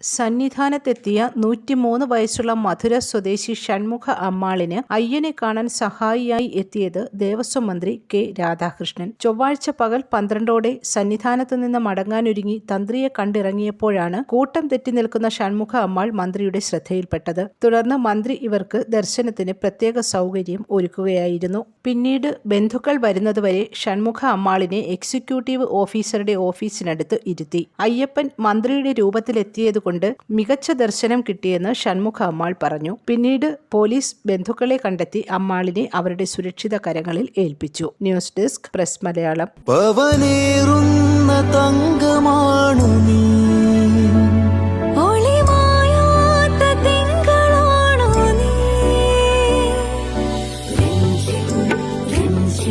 സന്നിധാനത്തെത്തിയ നൂറ്റിമൂന്ന് വയസ്സുള്ള മധുര സ്വദേശി ഷൺമുഖ അമ്മാളിന് അയ്യനെ കാണാൻ സഹായിയായി എത്തിയത് ദേവസ്വം മന്ത്രി കെ രാധാകൃഷ്ണൻ. ചൊവ്വാഴ്ച പകൽ പന്ത്രണ്ടോടെ സന്നിധാനത്തു നിന്ന് മടങ്ങാനൊരുങ്ങി തന്ത്രിയെ കണ്ടിറങ്ങിയപ്പോഴാണ് കൂട്ടം തെറ്റി നിൽക്കുന്ന ഷൺമുഖ അമ്മാൾ മന്ത്രിയുടെ ശ്രദ്ധയിൽപ്പെട്ടത്. തുടർന്ന് മന്ത്രി ഇവർക്ക് ദർശനത്തിന് പ്രത്യേക സൗകര്യം ഒരുക്കുകയായിരുന്നു. പിന്നീട് ബന്ധുക്കൾ വരുന്നതുവരെ ഷൺമുഖ അമ്മാളിനെ എക്സിക്യൂട്ടീവ് ഓഫീസറുടെ ഓഫീസിനടുത്ത് ഇരുത്തി. അയ്യപ്പൻ മന്ത്രിയുടെ രൂപത്തിലെത്തിയതുകൊണ്ട് മികച്ച ദർശനം കിട്ടിയെന്ന് ഷൺമുഖ അമ്മാൾ പറഞ്ഞു. പിന്നീട് പോലീസ് ബന്ധുക്കളെ കണ്ടെത്തി അമ്മാളിനെ അവരുടെ സുരക്ഷിത കരങ്ങളിൽ ഏൽപ്പിച്ചു. News desk press Malayalam.